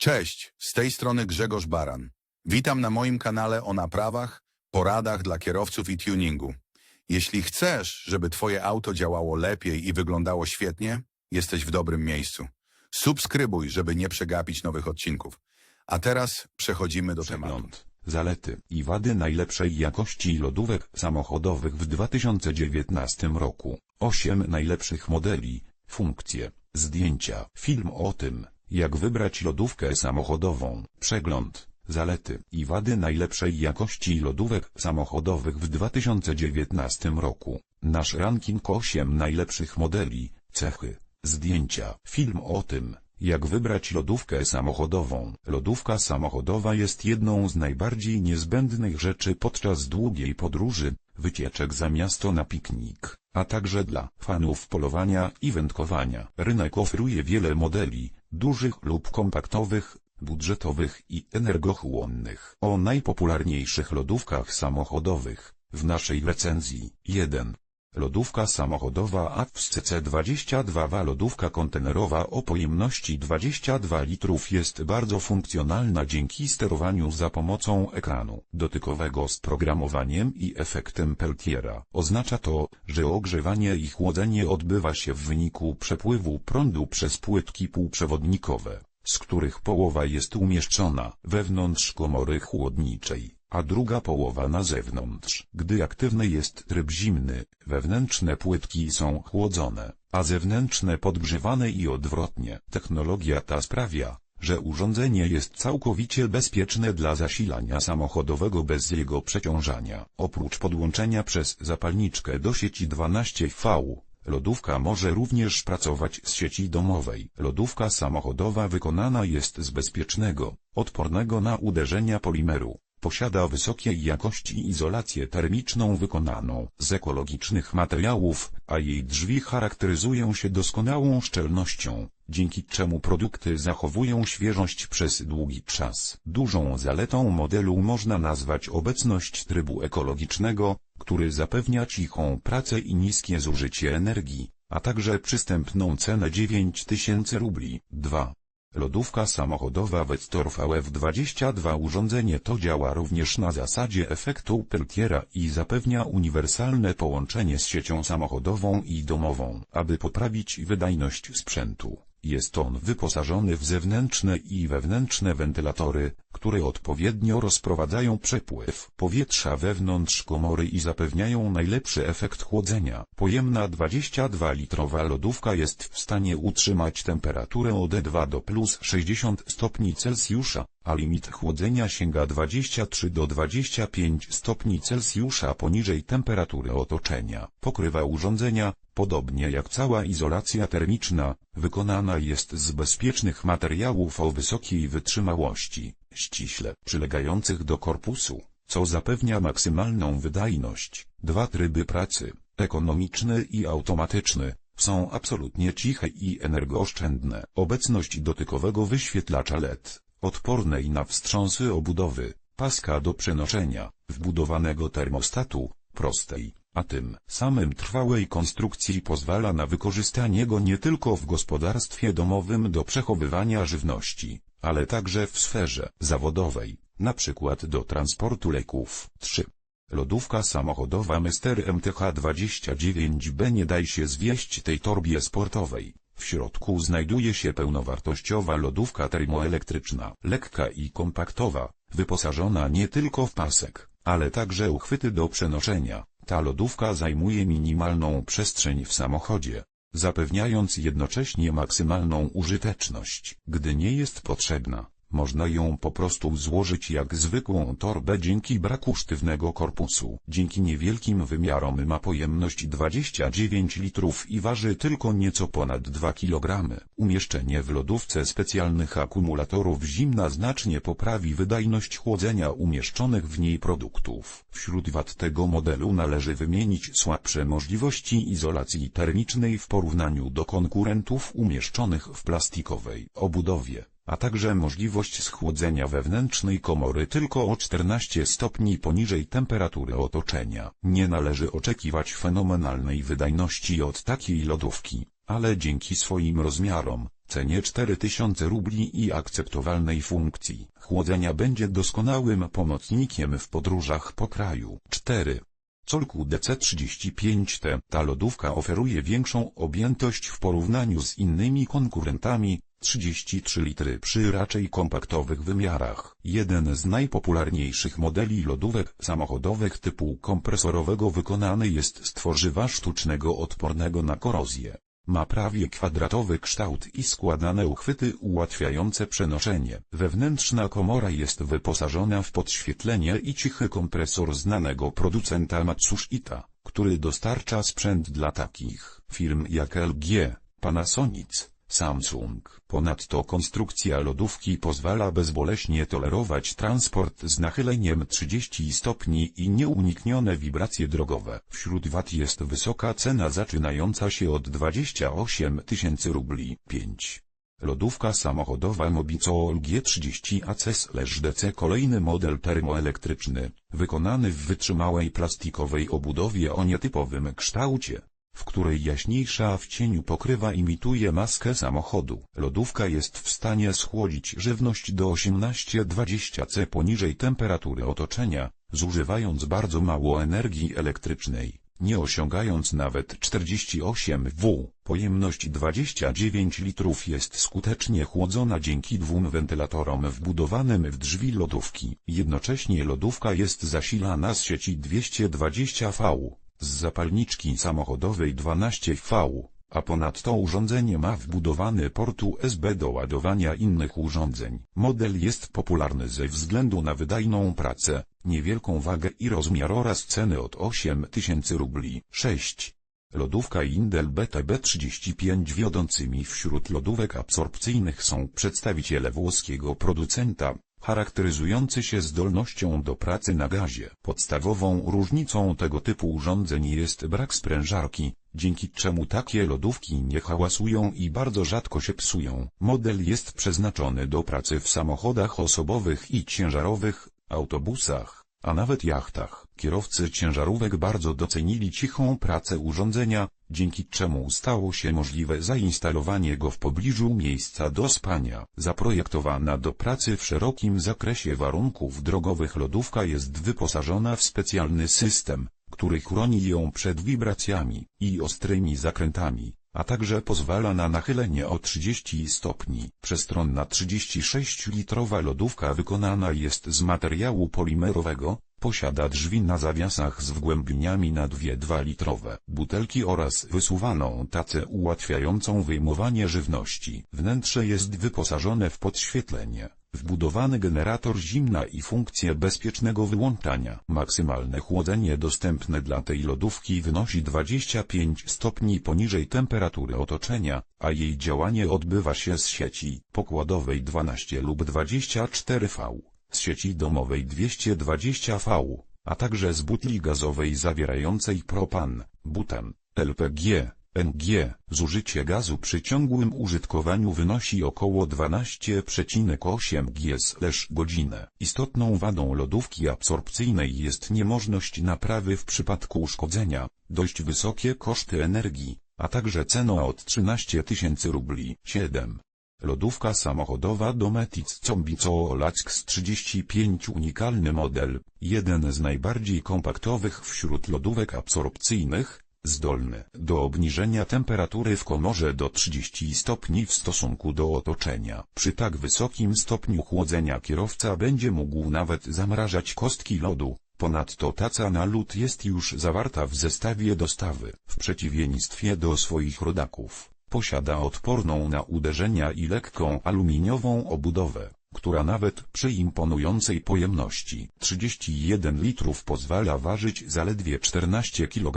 Cześć, z tej strony Grzegorz Baran. Witam na moim kanale o naprawach, poradach dla kierowców i tuningu. Jeśli chcesz, żeby Twoje auto działało lepiej i wyglądało świetnie, jesteś w dobrym miejscu. Subskrybuj, żeby nie przegapić nowych odcinków. A teraz przechodzimy do tematu. Zalety i wady najlepszej jakości lodówek samochodowych w 2019 roku. 8 najlepszych modeli, funkcje, zdjęcia, film o tym, jak wybrać lodówkę samochodową. Przegląd, zalety i wady najlepszej jakości lodówek samochodowych w 2019 roku. Nasz ranking 8 najlepszych modeli, cechy, zdjęcia, film o tym, jak wybrać lodówkę samochodową? Lodówka samochodowa jest jedną z najbardziej niezbędnych rzeczy podczas długiej podróży, wycieczek za miasto na piknik, a także dla fanów polowania i wędkowania. Rynek oferuje wiele modeli, dużych lub kompaktowych, budżetowych i energochłonnych. O najpopularniejszych lodówkach samochodowych, w naszej recenzji 1. Lodówka samochodowa AFS CC22 lodówka kontenerowa o pojemności 22 litrów jest bardzo funkcjonalna dzięki sterowaniu za pomocą ekranu dotykowego z programowaniem i efektem Peltiera. Oznacza to, że ogrzewanie i chłodzenie odbywa się w wyniku przepływu prądu przez płytki półprzewodnikowe, z których połowa jest umieszczona wewnątrz komory chłodniczej a druga połowa na zewnątrz. Gdy aktywny jest tryb zimny, wewnętrzne płytki są chłodzone, a zewnętrzne podgrzewane i odwrotnie. Technologia ta sprawia, że urządzenie jest całkowicie bezpieczne dla zasilania samochodowego bez jego przeciążania. Oprócz podłączenia przez zapalniczkę do sieci 12V, Lodówka może również pracować z sieci domowej. Lodówka samochodowa wykonana jest z bezpiecznego, odpornego na uderzenia polimeru. Posiada wysokiej jakości izolację termiczną wykonaną z ekologicznych materiałów, a jej drzwi charakteryzują się doskonałą szczelnością, dzięki czemu produkty zachowują świeżość przez długi czas. Dużą zaletą modelu można nazwać obecność trybu ekologicznego, który zapewnia cichą pracę i niskie zużycie energii, a także przystępną cenę 9000 rubli. 2. Lodówka samochodowa Vector VF22 urządzenie to działa również na zasadzie efektu Peltiera i zapewnia uniwersalne połączenie z siecią samochodową i domową. Aby poprawić wydajność sprzętu, jest on wyposażony w zewnętrzne i wewnętrzne wentylatory, które odpowiednio rozprowadzają przepływ powietrza wewnątrz komory i zapewniają najlepszy efekt chłodzenia. Pojemna 22-litrowa lodówka jest w stanie utrzymać temperaturę od 2 do plus 60 stopni Celsjusza, a limit chłodzenia sięga 23 do 25 stopni Celsjusza poniżej temperatury otoczenia. Pokrywa urządzenia, podobnie jak cała izolacja termiczna, wykonana jest z bezpiecznych materiałów o wysokiej wytrzymałości, ściśle przylegających do korpusu, co zapewnia maksymalną wydajność. Dwa tryby pracy, ekonomiczny i automatyczny, są absolutnie ciche i energooszczędne. Obecność dotykowego wyświetlacza LED, odpornej na wstrząsy obudowy, paska do przenoszenia, wbudowanego termostatu, prostej, a tym samym trwałej konstrukcji pozwala na wykorzystanie go nie tylko w gospodarstwie domowym do przechowywania żywności, ale także w sferze zawodowej, przykład do transportu leków. 3. Lodówka samochodowa Mr. MTH29B nie daj się zwieść tej torbie sportowej. W środku znajduje się pełnowartościowa lodówka termoelektryczna, lekka i kompaktowa, wyposażona nie tylko w pasek, ale także uchwyty do przenoszenia. Ta lodówka zajmuje minimalną przestrzeń w samochodzie, zapewniając jednocześnie maksymalną użyteczność. Gdy nie jest potrzebna, można ją po prostu złożyć jak zwykłą torbę dzięki braku sztywnego korpusu. Dzięki niewielkim wymiarom ma pojemność 29 litrów i waży tylko nieco ponad 2 kg. Umieszczenie w lodówce specjalnych akumulatorów zimna znacznie poprawi wydajność chłodzenia umieszczonych w niej produktów. Wśród wad tego modelu należy wymienić słabsze możliwości izolacji termicznej w porównaniu do konkurentów umieszczonych w plastikowej obudowie a także możliwość schłodzenia wewnętrznej komory tylko o 14 stopni poniżej temperatury otoczenia. Nie należy oczekiwać fenomenalnej wydajności od takiej lodówki, ale dzięki swoim rozmiarom, cenie 4000 rubli i akceptowalnej funkcji chłodzenia będzie doskonałym pomocnikiem w podróżach po kraju. 4. Colku DC35T Ta lodówka oferuje większą objętość w porównaniu z innymi konkurentami, 33 litry przy raczej kompaktowych wymiarach. Jeden z najpopularniejszych modeli lodówek samochodowych typu kompresorowego wykonany jest z tworzywa sztucznego odpornego na korozję. Ma prawie kwadratowy kształt i składane uchwyty ułatwiające przenoszenie. Wewnętrzna komora jest wyposażona w podświetlenie i cichy kompresor znanego producenta Matsushita, który dostarcza sprzęt dla takich firm jak LG, Panasonic, Samsung. Ponadto konstrukcja lodówki pozwala bezboleśnie tolerować transport z nachyleniem 30 stopni i nieuniknione wibracje drogowe. Wśród wad jest wysoka cena zaczynająca się od 28 tysięcy rubli. 5. Lodówka samochodowa Mobico G30AC-DC kolejny model termoelektryczny, wykonany w wytrzymałej plastikowej obudowie o nietypowym kształcie w której jaśniejsza w cieniu pokrywa imituje maskę samochodu. Lodówka jest w stanie schłodzić żywność do 18-20 C poniżej temperatury otoczenia, zużywając bardzo mało energii elektrycznej, nie osiągając nawet 48 W. Pojemność 29 litrów jest skutecznie chłodzona dzięki dwóm wentylatorom wbudowanym w drzwi lodówki. Jednocześnie lodówka jest zasilana z sieci 220 V z zapalniczki samochodowej 12V, a ponadto urządzenie ma wbudowany port USB do ładowania innych urządzeń. Model jest popularny ze względu na wydajną pracę, niewielką wagę i rozmiar oraz ceny od 8000 rubli. 6. Lodówka Indel BTB35 wiodącymi wśród lodówek absorpcyjnych są przedstawiciele włoskiego producenta, charakteryzujący się zdolnością do pracy na gazie. Podstawową różnicą tego typu urządzeń jest brak sprężarki, dzięki czemu takie lodówki nie hałasują i bardzo rzadko się psują. Model jest przeznaczony do pracy w samochodach osobowych i ciężarowych, autobusach, a nawet jachtach. Kierowcy ciężarówek bardzo docenili cichą pracę urządzenia, dzięki czemu stało się możliwe zainstalowanie go w pobliżu miejsca do spania. Zaprojektowana do pracy w szerokim zakresie warunków drogowych lodówka jest wyposażona w specjalny system, który chroni ją przed wibracjami i ostrymi zakrętami, a także pozwala na nachylenie o 30 stopni. Przestronna 36-litrowa lodówka wykonana jest z materiału polimerowego, Posiada drzwi na zawiasach z wgłębieniami na dwie 2-litrowe butelki oraz wysuwaną tacę ułatwiającą wyjmowanie żywności. Wnętrze jest wyposażone w podświetlenie, wbudowany generator zimna i funkcję bezpiecznego wyłączania. Maksymalne chłodzenie dostępne dla tej lodówki wynosi 25 stopni poniżej temperatury otoczenia, a jej działanie odbywa się z sieci pokładowej 12 lub 24V z sieci domowej 220V, a także z butli gazowej zawierającej propan, butan, LPG, NG. Zużycie gazu przy ciągłym użytkowaniu wynosi około 12,8 g/godzinę. Istotną wadą lodówki absorpcyjnej jest niemożność naprawy w przypadku uszkodzenia, dość wysokie koszty energii, a także cena od 13 tysięcy rubli. 7. Lodówka samochodowa Dometic Combico Olax 35 unikalny model, jeden z najbardziej kompaktowych wśród lodówek absorpcyjnych, zdolny do obniżenia temperatury w komorze do 30 stopni w stosunku do otoczenia. Przy tak wysokim stopniu chłodzenia kierowca będzie mógł nawet zamrażać kostki lodu. Ponadto taca na lód jest już zawarta w zestawie dostawy. W przeciwieństwie do swoich rodaków, posiada odporną na uderzenia i lekką aluminiową obudowę, która nawet przy imponującej pojemności 31 litrów pozwala ważyć zaledwie 14 kg.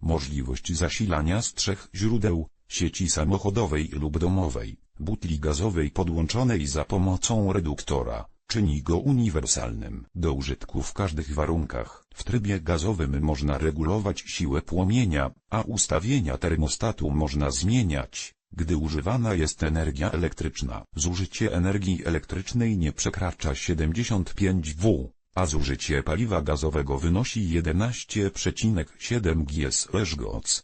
Możliwość zasilania z trzech źródeł, sieci samochodowej lub domowej, butli gazowej podłączonej za pomocą reduktora, czyni go uniwersalnym. Do użytku w każdych warunkach. W trybie gazowym można regulować siłę płomienia, a ustawienia termostatu można zmieniać, gdy używana jest energia elektryczna. Zużycie energii elektrycznej nie przekracza 75 W, a zużycie paliwa gazowego wynosi 11,7 GS.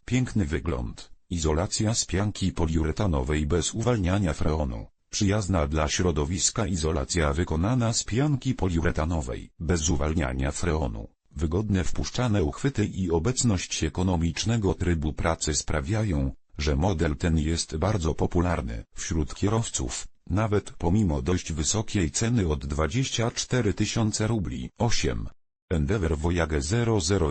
Piękny wygląd Izolacja z pianki poliuretanowej bez uwalniania freonu. Przyjazna dla środowiska izolacja wykonana z pianki poliuretanowej bez uwalniania freonu. Wygodne wpuszczane uchwyty i obecność ekonomicznego trybu pracy sprawiają, że model ten jest bardzo popularny wśród kierowców, nawet pomimo dość wysokiej ceny od 24 tysiące rubli. 8. Endeavour Voyage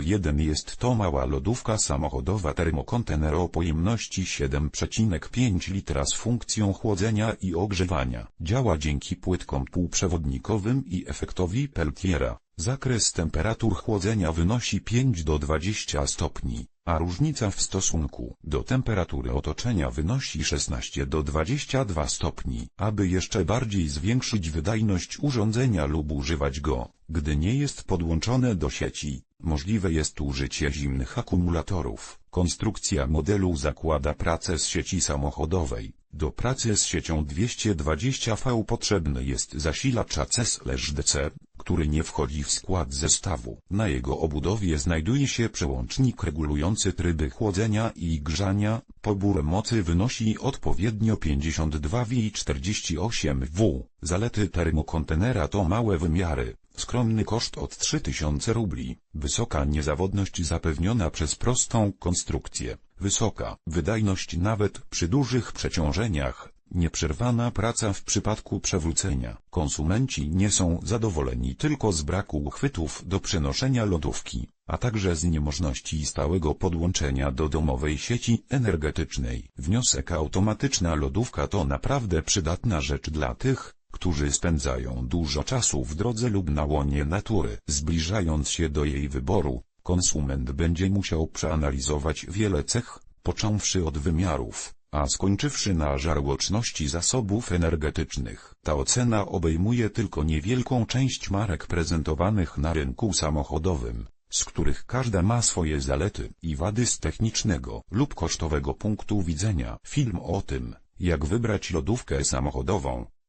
001 jest to mała lodówka samochodowa termokontener o pojemności 7,5 litra z funkcją chłodzenia i ogrzewania. Działa dzięki płytkom półprzewodnikowym i efektowi Peltiera. Zakres temperatur chłodzenia wynosi 5 do 20 stopni, a różnica w stosunku do temperatury otoczenia wynosi 16 do 22 stopni. Aby jeszcze bardziej zwiększyć wydajność urządzenia lub używać go, gdy nie jest podłączone do sieci, możliwe jest użycie zimnych akumulatorów. Konstrukcja modelu zakłada pracę z sieci samochodowej. Do pracy z siecią 220V potrzebny jest zasilacz AC/DC, który nie wchodzi w skład zestawu. Na jego obudowie znajduje się przełącznik regulujący tryby chłodzenia i grzania. Pobór mocy wynosi odpowiednio 52V i 48V. Zalety termokontenera to małe wymiary. Skromny koszt od 3000 rubli. Wysoka niezawodność zapewniona przez prostą konstrukcję. Wysoka wydajność nawet przy dużych przeciążeniach. Nieprzerwana praca w przypadku przewrócenia. Konsumenci nie są zadowoleni tylko z braku uchwytów do przenoszenia lodówki, a także z niemożności stałego podłączenia do domowej sieci energetycznej. Wniosek automatyczna lodówka to naprawdę przydatna rzecz dla tych, którzy spędzają dużo czasu w drodze lub na łonie natury. Zbliżając się do jej wyboru, konsument będzie musiał przeanalizować wiele cech, począwszy od wymiarów, a skończywszy na żarłoczności zasobów energetycznych. Ta ocena obejmuje tylko niewielką część marek prezentowanych na rynku samochodowym, z których każda ma swoje zalety i wady z technicznego lub kosztowego punktu widzenia. Film o tym, jak wybrać lodówkę samochodową,